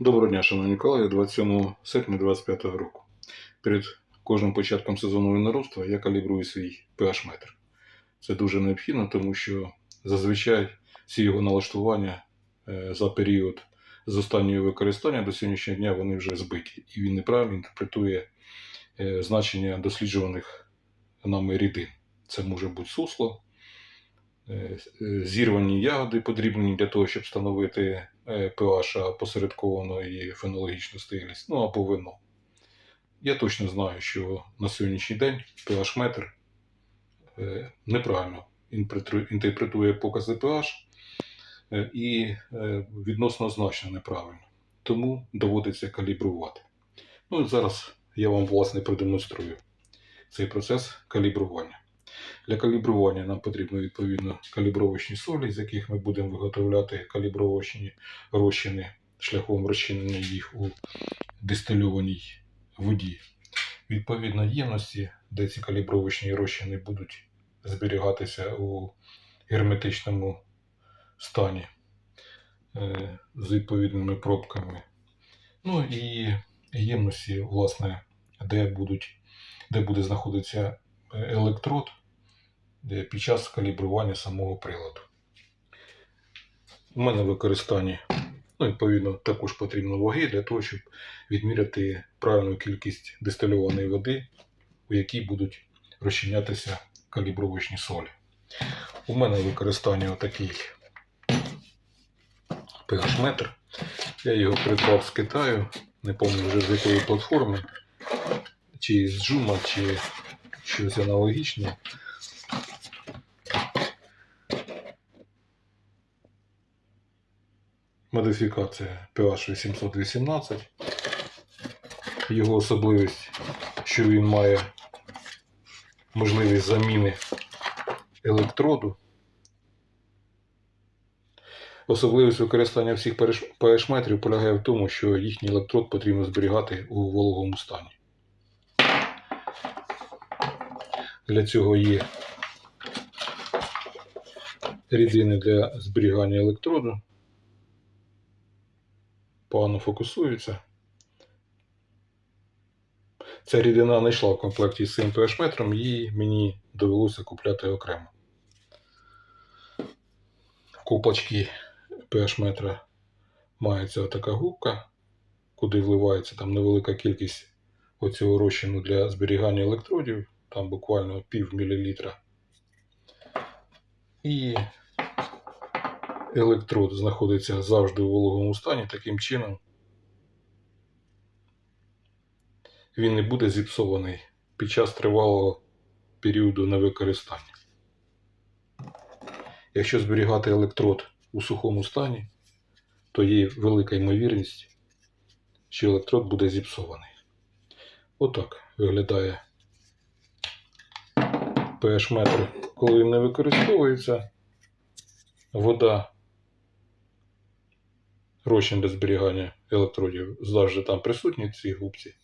Доброго дня, шановні колеги, 27 серпня 2025 року. Перед кожним початком сезону виноробства я калібрую свій pH-метр. Це дуже необхідно, тому що зазвичай всі його налаштування е, за період з останнього використання до сьогоднішнього дня вони вже збиті, і він неправильно інтерпретує е, значення досліджуваних нами рідин. Це може бути сусло, е, зірвані ягоди подрібнені для того, щоб встановити pH посередковано і фенологічну стиглість, ну або вино. Я точно знаю, що на сьогоднішній день pH-метр е, неправильно інтерпретує покази pH е, і е, відносно значно неправильно. Тому доводиться калібрувати. Ну і зараз я вам власне продемонструю цей процес калібрування. Для калібрування нам потрібно відповідно калібровочні солі, з яких ми будемо виготовляти калібровочні розчини шляхом розчинення їх у дистильованій воді. Відповідно ємності, де ці калібровочні розчини будуть зберігатися у герметичному стані е, з відповідними пробками. Ну і ємності, власне, де, будуть, де буде знаходитися е, електрод під час калібрування самого приладу. У мене в використанні, ну, відповідно, також потрібно ваги для того, щоб відміряти правильну кількість дистильованої води, у якій будуть розчинятися калібровочні солі. У мене в використанні отакий pH-метр. Я його придбав з Китаю, не пам'ятаю вже з якої платформи, чи з Джума, чи щось аналогічне. Модифікація PH 818. Його особливість, що він має можливість заміни електроду. Особливість використання всіх pH-метрів полягає в тому, що їхній електрод потрібно зберігати у вологому стані. Для цього є рідини для зберігання електроду. Погано фокусується. Ця рідина не йшла в комплекті з цим pH-метром, її мені довелося купляти окремо. В купочці pH-метра мається така губка, куди вливається там невелика кількість оцього розчину для зберігання електродів, там буквально пів мілілітра. І електрод знаходиться завжди у вологому стані, таким чином він не буде зіпсований під час тривалого періоду невикористання. Якщо зберігати електрод у сухому стані, то є велика ймовірність, що електрод буде зіпсований. Отак виглядає pH-метр, коли він не використовується. Вода розчин для зберігання електродів завжди там присутні в цій губці.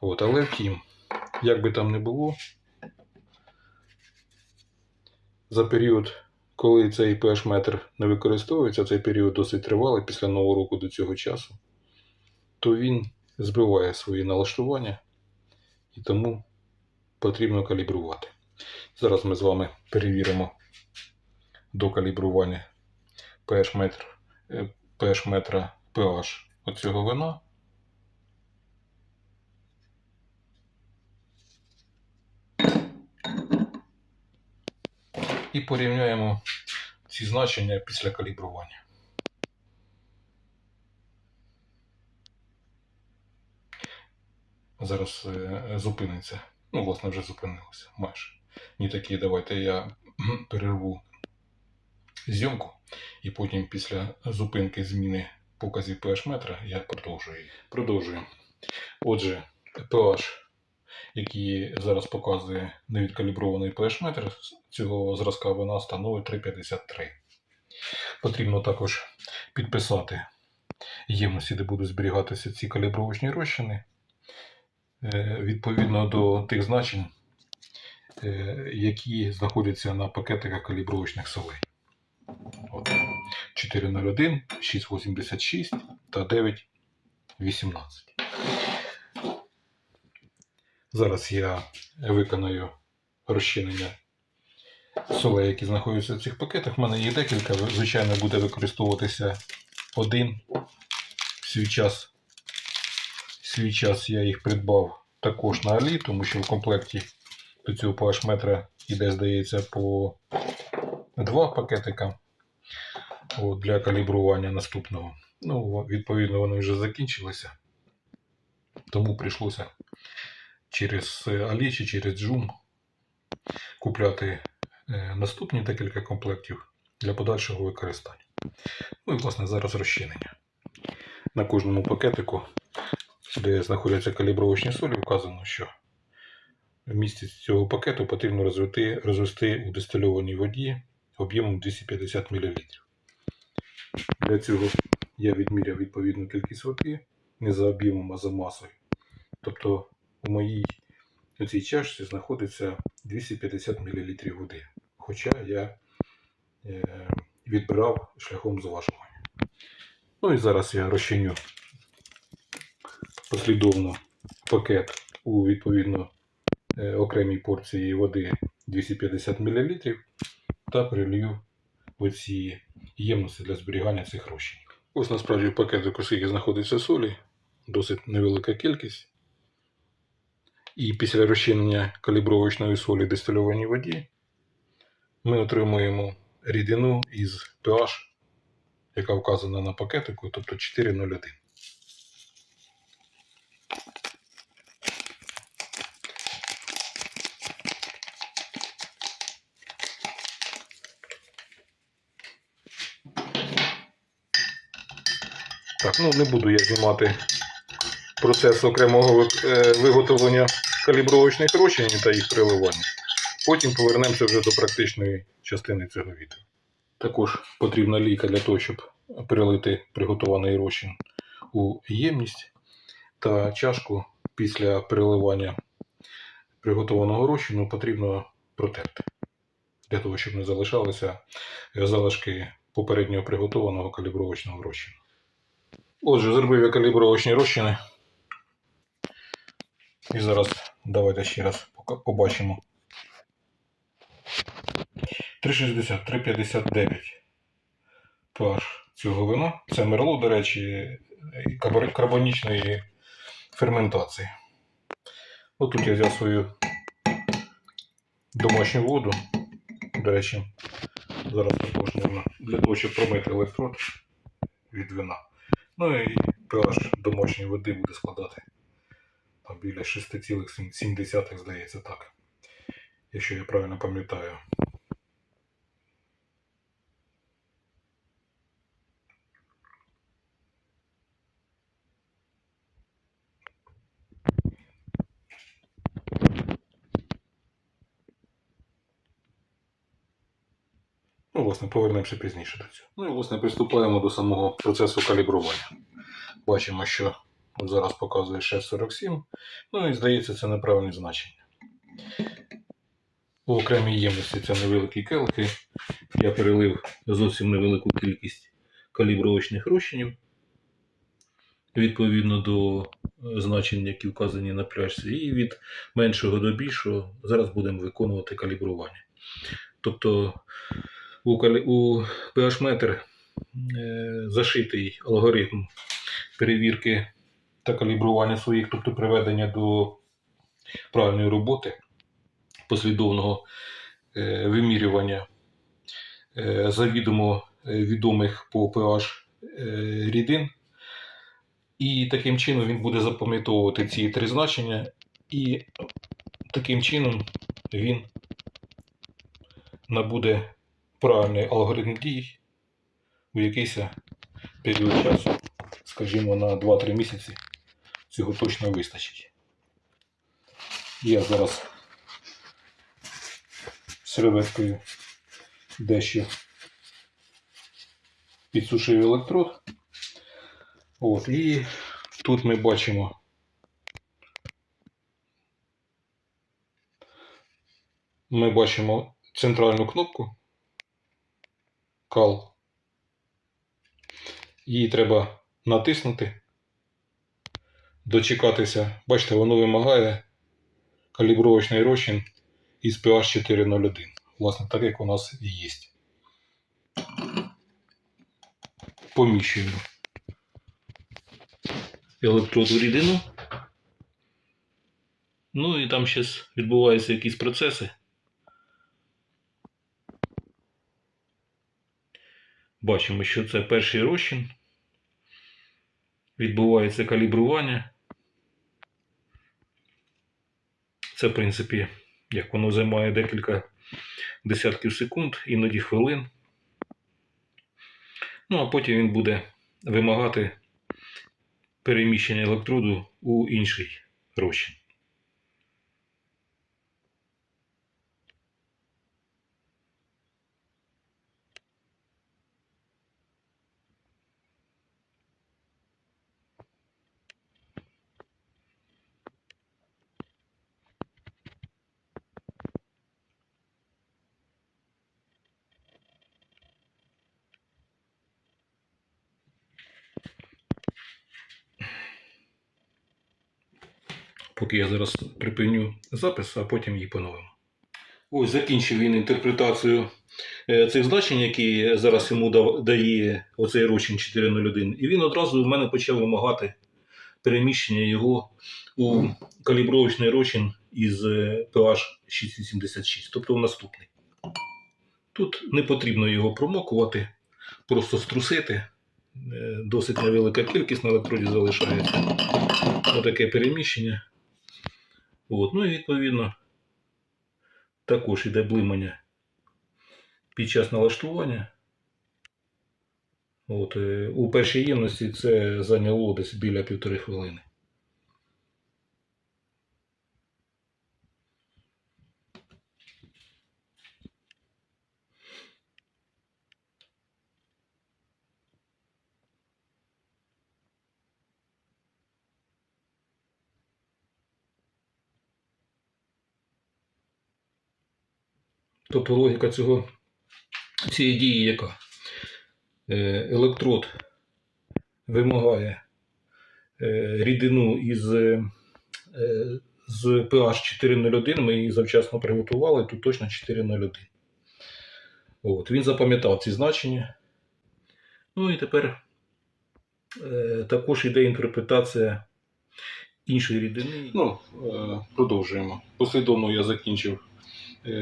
От, але втім, як би там не було, за період, коли цей pH-метр не використовується, цей період досить тривалий після нового року до цього часу, то він збиває свої налаштування і тому потрібно калібрувати. Зараз ми з вами перевіримо до калібрування pH-метр, е, pH-метра pH оцього вина. І порівняємо ці значення після калібрування. Зараз е, зупиниться. Ну, власне, вже зупинилося майже. Ні такі, давайте я перерву зйомку, і потім після зупинки зміни показів pH метра я продовжую. її. Отже, pH, який зараз показує невідкалібрований pH метр цього зразка вина становить 3,53. Потрібно також підписати ємності, де будуть зберігатися ці калібровочні розчини е, відповідно до тих значень, е, які знаходяться на пакетиках калібровочних солей. От. 401, 686 та 918. Зараз я виконую розчинення солей, які знаходяться в цих пакетах. У мене їх декілька. Звичайно, буде використовуватися один. Свій час, свій час я їх придбав також на Алі, тому що в комплекті до цього pH метра іде, здається, по два пакетика от, для калібрування наступного. Ну, відповідно, вони вже закінчилися. Тому прийшлося через Алі чи через Joom купляти е, наступні декілька комплектів для подальшого використання. Ну і, власне, зараз розчинення. На кожному пакетику, де знаходяться калібровочні солі, вказано, що в місці цього пакету потрібно розвести, розвести у дистильованій воді об'ємом 250 мл. Для цього я відміряв відповідну кількість води не за об'ємом, а за масою. Тобто у моїй у цій чашці знаходиться 250 мл води. Хоча я е, відбирав шляхом зважування. Ну і зараз я розчиню послідовно пакет у відповідно е, окремій порції води 250 мл та прилью в ці ємності для зберігання цих розчин. Ось насправді в пакетику скільки знаходиться солі, досить невелика кількість. І після розчинення калібровочної солі дистильованій воді ми отримуємо рідину із pH, яка вказана на пакетику, тобто 4,01. Так, ну не буду я знімати процес окремого е, виготовлення калібровочних розчин та їх приливання. Потім повернемося вже до практичної частини цього відео. Також потрібна лійка для того, щоб перелити приготований розчин у ємність та чашку після переливання приготованого розчину потрібно протерти. Для того, щоб не залишалися залишки попереднього приготованого калібровочного розчину. Отже, зробив я калібровочні розчини. І зараз давайте ще раз побачимо. 360, 359 pH цього вина. Це мерло, до речі, карбонічної ферментації. Отут я взяв свою домашню воду. До речі, зараз також для того, щоб промити електрод від вина. Ну і pH домашньої води буде складати там біля 6,7, здається так. Якщо я правильно пам'ятаю. Ну, власне, повернемося пізніше до цього. Ну і власне приступаємо до самого процесу калібрування. Бачимо, що зараз показує 6,47. Ну і здається, це неправильне значення. У окремій ємності це невеликі келихи. Я перелив зовсім невелику кількість калібровочних розчинів відповідно до е, значень, які вказані на пляшці, і від меншого до більшого зараз будемо виконувати калібрування. Тобто у, pH-метр е, зашитий алгоритм перевірки та калібрування своїх, тобто приведення до правильної роботи, послідовного е, вимірювання е, завідомо відомих по pH рідин. І таким чином він буде запам'ятовувати ці три значення, і таким чином він набуде правильний алгоритм дій у якийсь період часу, скажімо, на 2-3 місяці. Цього точно вистачить. Я зараз серветкою дещо підсушив електрод. От, і тут ми бачимо ми бачимо центральну кнопку Кал. Її треба натиснути, дочекатися. Бачите, воно вимагає калібровочний розчин із pH 401. Власне, так як у нас і є. Поміщуємо електрод в рідину. Ну і там зараз відбуваються якісь процеси. Бачимо, що це перший розчин. Відбувається калібрування. Це, в принципі, як воно займає декілька десятків секунд, іноді хвилин. Ну, а потім він буде вимагати переміщення електроду у інший розчин. Поки я зараз припиню запис, а потім її поновимо. Ось закінчив він інтерпретацію е, цих значень, які зараз йому дає оцей розчин 401. І він одразу в мене почав вимагати переміщення його у калібровочний розчин із е, pH 686, тобто в наступний. Тут не потрібно його промокувати, просто струсити. Е, Досить невелика кількість на електроді залишається. Отаке переміщення. От. Ну і відповідно також йде блимання під час налаштування. От, е, у першій ємності це зайняло десь біля півтори хвилини. Тобто логіка цього, цієї дії яка? Е, Електрод вимагає е, рідину із е, з pH 401, ми її завчасно приготували, тут точно 401. От, він запам'ятав ці значення. Ну і тепер також йде інтерпретація іншої рідини. Ну, продовжуємо. Послідовно я закінчив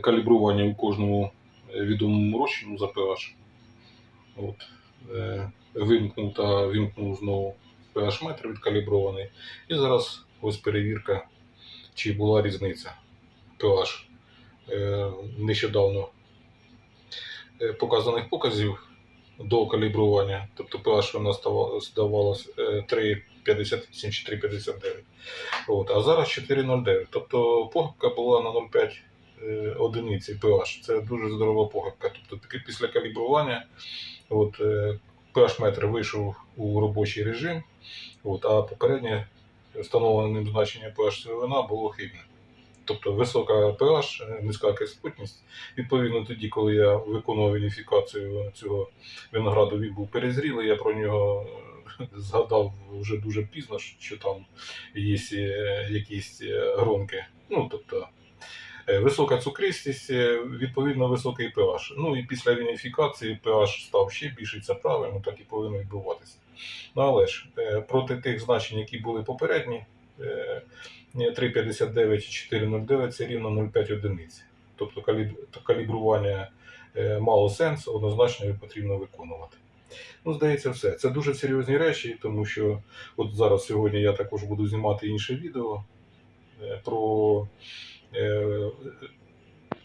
калібрування у кожному е, відомому розчину за pH. От, е, вимкнув та вимкнув знову pH метр відкалібрований. І зараз ось перевірка, чи була різниця pH. Е, нещодавно е, показаних показів до калібрування, тобто pH здавалось е, 3,58 чи 3,59. От, а зараз 4,09. Тобто похибка була на 0,5 е, одиниці pH. Це дуже здорова похибка. Тобто після калібрування от, е, pH метр вийшов у робочий режим, от, а попереднє встановленим значення pH сировина було хибне. Тобто висока pH, е, низька кислотність. Відповідно, тоді, коли я виконував вініфікацію цього винограду, він був перезрілий, я про нього е, згадав вже дуже пізно, що там є е, якісь е, гронки. Ну, тобто е, висока цукристість, е, відповідно високий pH. Ну і після вініфікації pH став ще більший, це правильно, так і повинно відбуватися. Ну але ж е, проти тих значень, які були попередні, е, 3,59 і 4,09 це рівно 0,5 одиниці. Тобто калібрування е, мало сенсу, однозначно його потрібно виконувати. Ну, здається, все. Це дуже серйозні речі, тому що от зараз сьогодні я також буду знімати інше відео е, про е,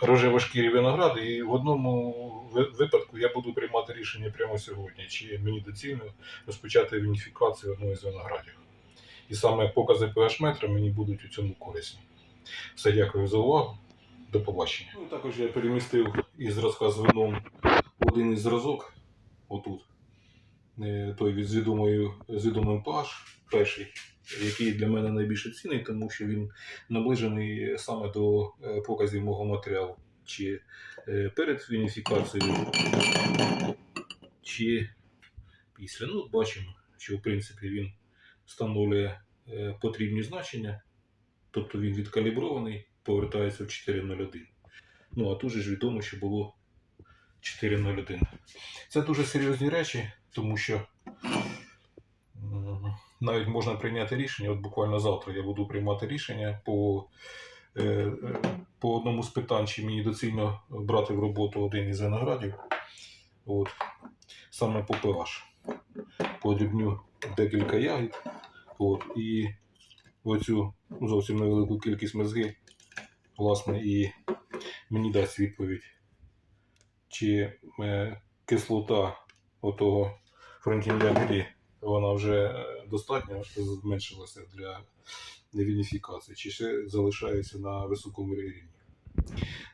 рожевошкірі виногради, і в одному випадку я буду приймати рішення прямо сьогодні, чи мені доцільно розпочати вініфікацію одного з виноградів. І саме покази pH метра мені будуть у цьому корисні. Все, дякую за увагу. До побачення. Ну, також я перемістив із зразка з вином один із зразок, отут, е, той від з, відомою, з відомим pH, перший, який для мене найбільше цінний, тому що він наближений саме до е, показів мого матеріалу. Чи е, перед вініфікацією, чи після. Ну, бачимо, що в принципі він встановлює е, потрібні значення, тобто він відкалібрований, повертається в 4.01. Ну, а тут же ж відомо, що було 4.01. Це дуже серйозні речі, тому що навіть можна прийняти рішення. От буквально завтра я буду приймати рішення по, е, е, по одному з питань, чи мені доцільно брати в роботу один із виноградів. От, саме по pH. Подрібню декілька ягід. От, і оцю зовсім невелику кількість мезги, власне, і мені дасть відповідь, чи е, кислота отого фронтінялі, вона вже е, достатньо зменшилася для, невініфікації, чи ще залишається на високому рівні.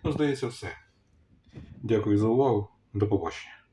Ну, здається, все. Дякую за увагу. До побачення.